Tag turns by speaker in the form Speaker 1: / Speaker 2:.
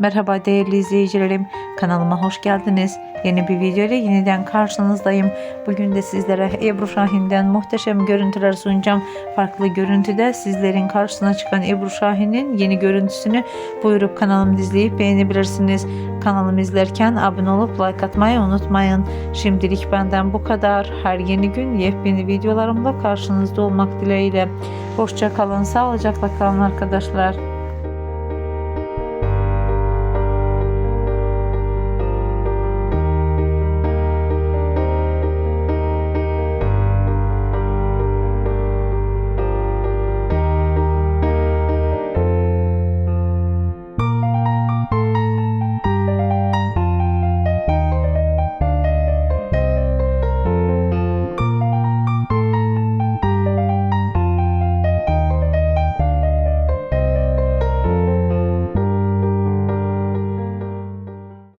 Speaker 1: Merhaba değerli izleyicilerim. Kanalıma hoş geldiniz. Yeni bir video ile yeniden karşınızdayım. Bugün de sizlere Ebru Şahin'den muhteşem görüntüler sunacağım. Farklı görüntüde sizlerin karşısına çıkan Ebru Şahin'in yeni görüntüsünü buyurup kanalımı izleyip beğenebilirsiniz. Kanalımı izlerken abone olup like atmayı unutmayın. Şimdilik benden bu kadar. Her yeni gün yepyeni videolarımla karşınızda olmak dileğiyle. Hoşça kalın, sağlıcakla kalın arkadaşlar.